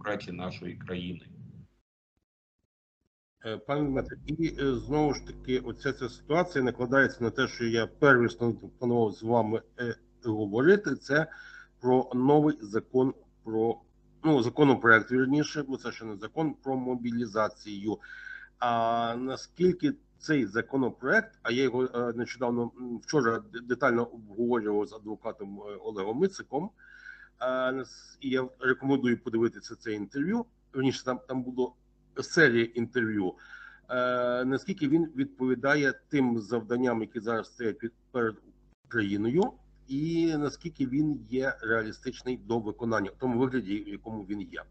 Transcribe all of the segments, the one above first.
співпраці нашої країни. Е, Пане Дмитре, і е, знову ж таки, оця ця ситуація накладається на те, що я первісно планував з вами е, говорити. Це про новий закон про ну законопроект, вірніше, бо це ще не закон про мобілізацію. А наскільки цей законопроект, а я його нещодавно вчора детально обговорював з адвокатом Олегом Мициком. І я рекомендую подивитися це інтерв'ю. Вірніше, там там було серія інтерв'ю. Наскільки він відповідає тим завданням, які зараз стоять перед Україною, і наскільки він є реалістичний до виконання в тому вигляді, в якому він є.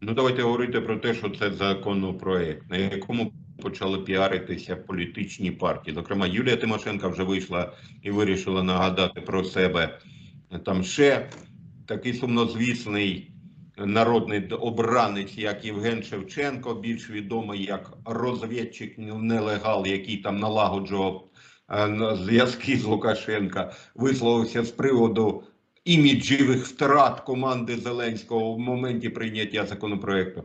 Ну, давайте говорити про те, що це законопроект, на якому почали піаритися політичні партії. Зокрема, Юлія Тимошенко вже вийшла і вирішила нагадати про себе. Там ще такий сумнозвісний народний обранець, як Євген Шевченко, більш відомий як розвідчик нелегал, який там налагоджував е, зв'язки з Лукашенка, висловився з приводу іміджевих втрат команди Зеленського в моменті прийняття законопроекту.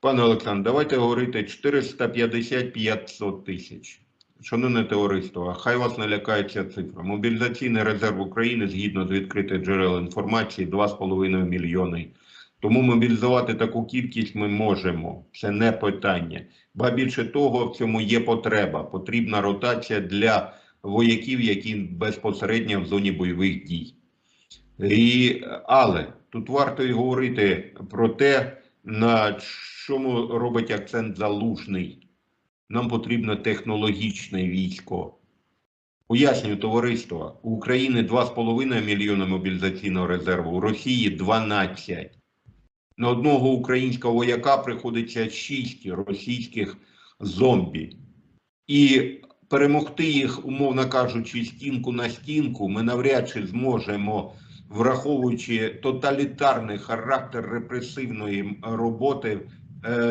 Пане Олександр, давайте говорити 450-500 тисяч. Шановне товариство, хай вас не ця цифра. Мобілізаційний резерв України згідно з відкритих джерел інформації 2,5 мільйони. Тому мобілізувати таку кількість ми можемо. Це не питання. Ба більше того, в цьому є потреба. Потрібна ротація для вояків, які безпосередньо в зоні бойових дій. І, але тут варто і говорити про те, на чому робить акцент залужний. Нам потрібно технологічне військо. Пояснюю товариство, у України 2,5 мільйона мобілізаційного резерву, у Росії 12. На одного українського вояка приходиться 6 російських зомбі. І перемогти їх, умовно кажучи, стінку на стінку, ми навряд чи зможемо враховуючи тоталітарний характер репресивної роботи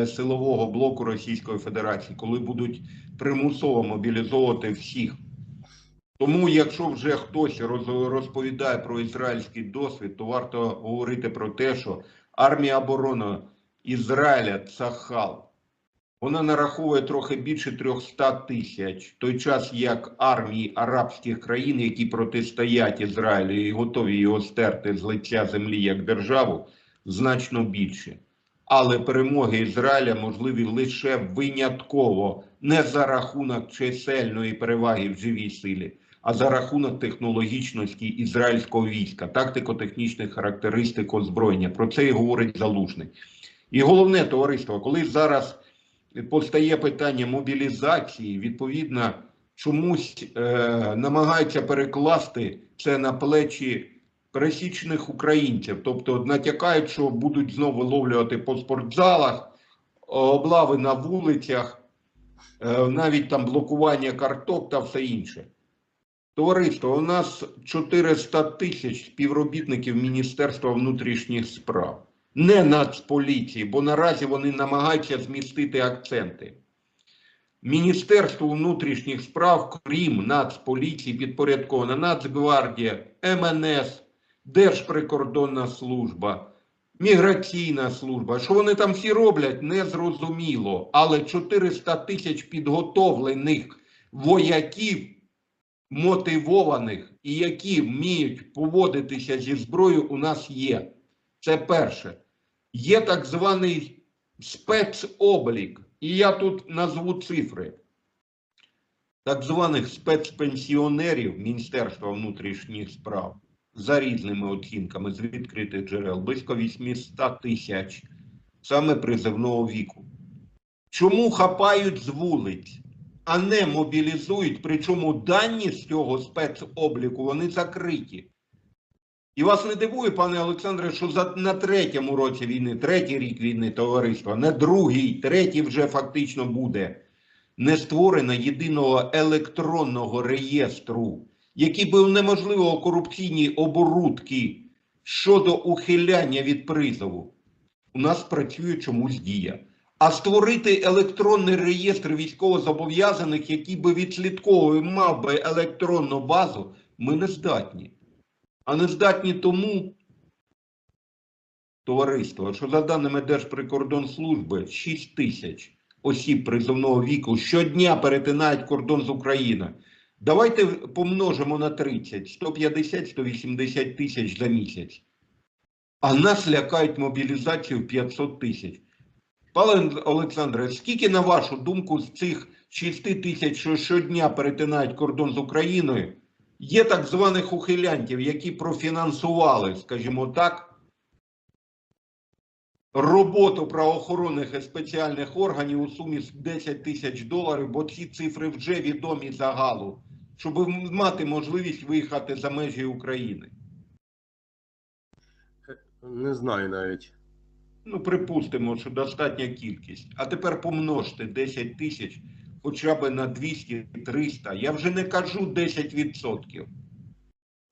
силового блоку Російської Федерації, коли будуть примусово мобілізовувати всіх. Тому, якщо вже хтось роз- розповідає про ізраїльський досвід, то варто говорити про те, що армія оборони Ізраїля Цахал, вона нараховує трохи більше 300 тисяч, той час як армії арабських країн, які протистоять Ізраїлю і готові його стерти з лиця землі як державу, значно більше. Але перемоги Ізраїля можливі лише винятково не за рахунок чисельної переваги в живій силі, а за рахунок технологічності ізраїльського війська, тактико-технічних характеристик озброєння. Про це і говорить залужний. І головне товариство, коли зараз постає питання мобілізації, відповідно, чомусь е, намагаються перекласти це на плечі пересічних українців, тобто натякають, що будуть знову виловлювати по спортзалах, облави на вулицях, е, навіть там блокування карток та все інше. Товариство, у нас 400 тисяч співробітників Міністерства внутрішніх справ не Нацполіції, бо наразі вони намагаються змістити акценти. Міністерство внутрішніх справ, крім Нацполіції, підпорядкована Нацгвардія, МНС, Держприкордонна служба, Міграційна служба. Що вони там всі роблять, незрозуміло. Але 400 тисяч підготовлених вояків, мотивованих і які вміють поводитися зі зброєю, у нас є. Це перше. Є так званий спецоблік, і я тут назву цифри. Так званих спецпенсіонерів Міністерства внутрішніх справ за різними оцінками з відкритих джерел близько 800 тисяч саме призивного віку. Чому хапають з вулиць, а не мобілізують, причому дані з цього спецобліку вони закриті. І вас не дивує, пане Олександре, що за на третьому році війни, третій рік війни товариства, на другий, третій вже фактично буде не створено єдиного електронного реєстру, який би унеможливо корупційні оборудки щодо ухиляння від призову. У нас працює чомусь дія. А створити електронний реєстр військовозобов'язаних, який би відслідковував мав би електронну базу, ми не здатні а не здатні тому, товариство, що за даними Держприкордонслужби, 6 тисяч осіб призовного віку щодня перетинають кордон з Україною. Давайте помножимо на 30, 150-180 тисяч за місяць. А нас лякають мобілізацію 500 тисяч. Пане Олександре, скільки, на вашу думку, з цих 6 тисяч, що щодня перетинають кордон з Україною, є так званих ухилянтів, які профінансували, скажімо так, роботу правоохоронних і спеціальних органів у сумі 10 тисяч доларів, бо ці цифри вже відомі загалу, щоб мати можливість виїхати за межі України. Не знаю навіть. Ну, припустимо, що достатня кількість. А тепер помножте 10 тисяч хоча б на 200-300. Я вже не кажу 10%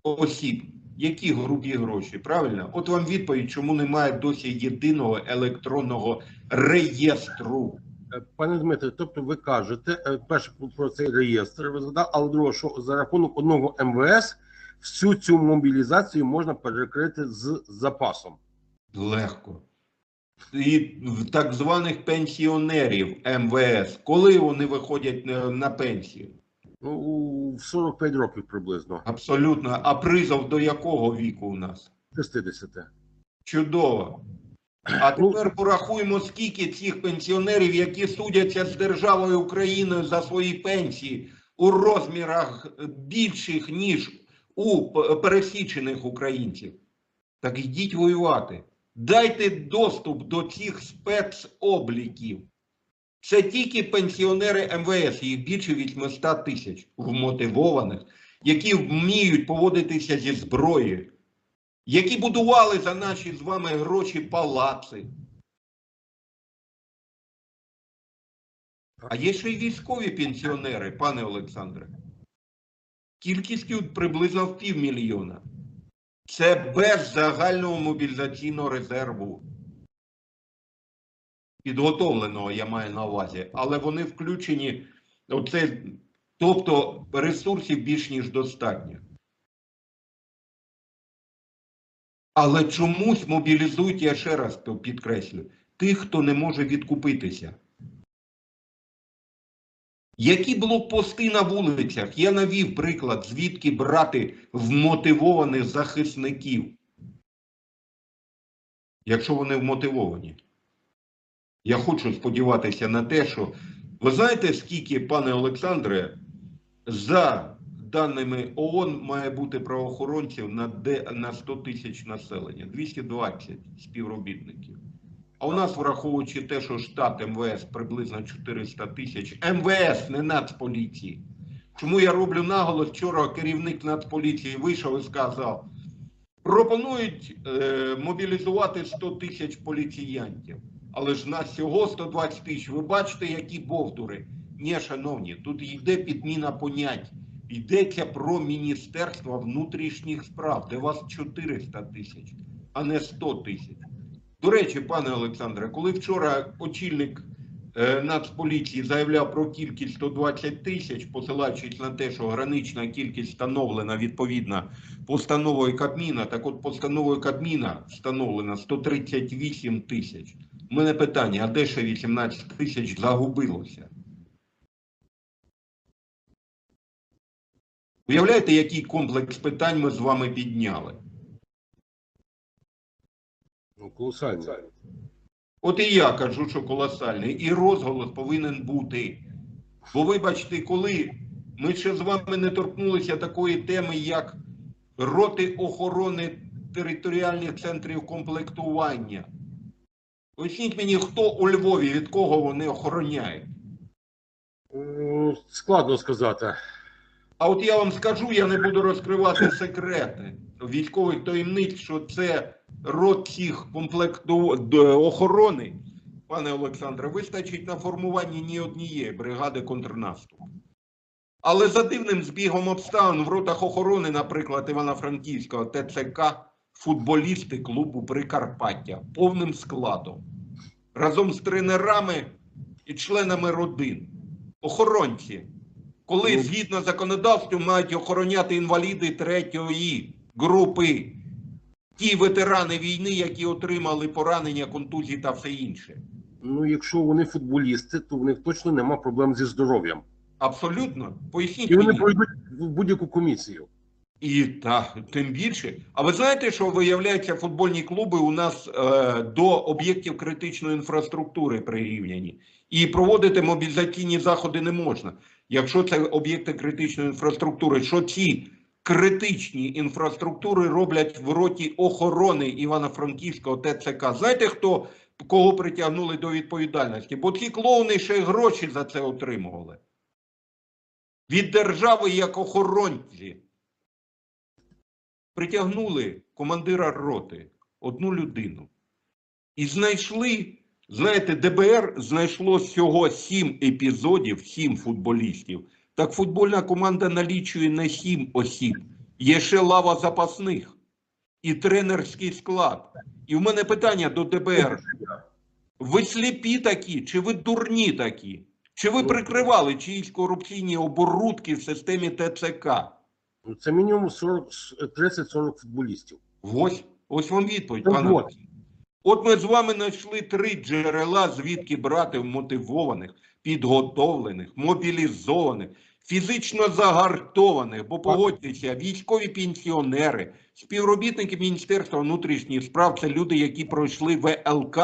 осіб. Які грубі гроші, правильно? От вам відповідь, чому немає досі єдиного електронного реєстру. Е, Пане Дмитре, тобто ви кажете, е, перше про цей реєстр ви згадали, але друге, що за рахунок одного МВС всю цю мобілізацію можна перекрити з запасом. Легко. І так званих пенсіонерів МВС, коли вони виходять на, на пенсію? Ну, в 45 років приблизно, Абсолютно. А призов до якого віку у нас? 60. Чудово. А тепер порахуємо, скільки цих пенсіонерів, які судяться з державою Україною за свої пенсії у розмірах більших, ніж у пересічених українців. Так йдіть воювати. Дайте доступ до цих спецобліків. Це тільки пенсіонери МВС, їх більше 800 тисяч вмотивованих, які вміють поводитися зі зброєю, які будували за наші з вами гроші палаци. А є ще й військові пенсіонери, пане Олександре. Кількістю приблизно в півмільйона. Це без загального мобілізаційного резерву. Підготовленого я маю на увазі, але вони включені, оце, тобто ресурсів більш ніж достатньо. Але чомусь мобілізують, я ще раз підкреслю, тих, хто не може відкупитися. Які блокпости на вулицях? Я навів приклад, звідки брати вмотивованих захисників. Якщо вони вмотивовані. Я хочу сподіватися на те, що ви знаєте, скільки, пане Олександре, за даними ООН має бути правоохоронців на, де, на 100 тисяч населення, 220 співробітників. А у нас, враховуючи те, що штат МВС приблизно 400 тисяч, МВС, не Нацполіції. Чому я роблю наголос? Вчора керівник Нацполіції вийшов і сказав: пропонують е, мобілізувати 100 тисяч поліціянтів. Але ж нас всього 120 тисяч. Ви бачите, які бовдури. Ні, шановні, тут йде підміна понять. Йдеться про Міністерство внутрішніх справ, де вас 400 тисяч, а не 100 тисяч. До речі, пане Олександре, коли вчора очільник е, Нацполіції заявляв про кількість 120 тисяч, посилаючись на те, що гранична кількість встановлена відповідно постановою Кабміна, так от постановою Кабміна встановлена 138 тисяч. У мене питання, а де ще 18 тисяч загубилося? Уявляєте, який комплекс питань ми з вами підняли? Ну, колосально. От і я кажу, що колосальний. І розголос повинен бути. Бо вибачте, коли ми ще з вами не торкнулися такої теми, як роти охорони територіальних центрів комплектування. Поясніть мені, хто у Львові, від кого вони охороняють? Складно сказати. А от я вам скажу, я не буду розкривати секрети військових таємниць, що це род цих комплекту охорони, пане Олександре, вистачить на формуванні ні однієї бригади контрнаступу. Але за дивним збігом обставин в ротах охорони, наприклад, Івано-Франківського ТЦК, футболісти клубу Прикарпаття повним складом, разом з тренерами і членами родин, охоронці коли Ну. згідно законодавству мають охороняти інваліди третьої групи. ті ветерани війни, які отримали поранення, контузії та все інше. Ну, якщо вони футболісти, то в них точно нема проблем зі здоров'ям. Абсолютно. Поясніть І вони мені. пройдуть в будь-яку комісію. І та тим більше. А ви знаєте, що виявляється, футбольні клуби у нас е, до об'єктів критичної інфраструктури прирівняні, і проводити мобілізаційні заходи не можна. Якщо це об'єкти критичної інфраструктури, що ці критичні інфраструктури роблять в роті охорони Івано-Франківського ТЦК? Знаєте, хто кого притягнули до відповідальності? Бо ці клоуни ще й гроші за це отримували від держави як охоронці притягнули командира роти, одну людину. І знайшли, знаєте, ДБР знайшло всього сім епізодів, сім футболістів. Так футбольна команда налічує не сім осіб, є ще лава запасних і тренерський склад. І в мене питання до ДБР. Ви сліпі такі, чи ви дурні такі? Чи ви прикривали чиїсь корупційні оборудки в системі ТЦК? Ну, це мінімум 40, 30-40 футболістів. Ось, ось вам відповідь, Ну, пане. От. Ми з вами знайшли три джерела, звідки брати мотивованих, підготовлених, мобілізованих, фізично загартованих, бо погодьтеся, військові пенсіонери, співробітники Міністерства внутрішніх справ це люди, які пройшли ВЛК.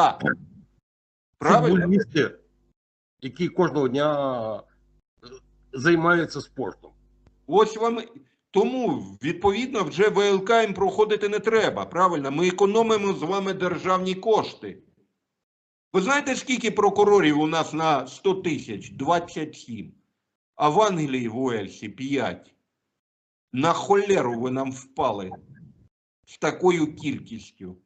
Правильно? Футболісти, які кожного дня е, займаються спортом. Ось вам тому відповідно вже ВЛК їм проходити не треба. Правильно, ми економимо з вами державні кошти. Ви знаєте, скільки прокурорів у нас на 100 тисяч? 27. А в Англії в Уельсі 5. На холеру ви нам впали з такою кількістю.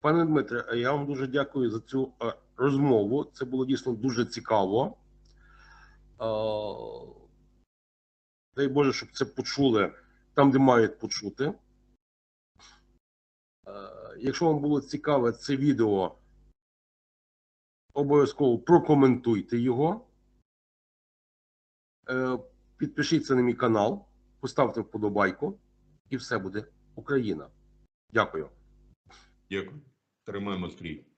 Пане Дмитре, я вам дуже дякую за цю е, розмову. Це було дійсно дуже цікаво. Дай Боже, щоб це почули там, де мають почути. Е, Якщо вам було цікаве це відео, обов'язково прокоментуйте його. Е, Підпишіться на мій канал, поставте вподобайку, і все буде Україна. Дякую. Дякую. Тримаємо стрій.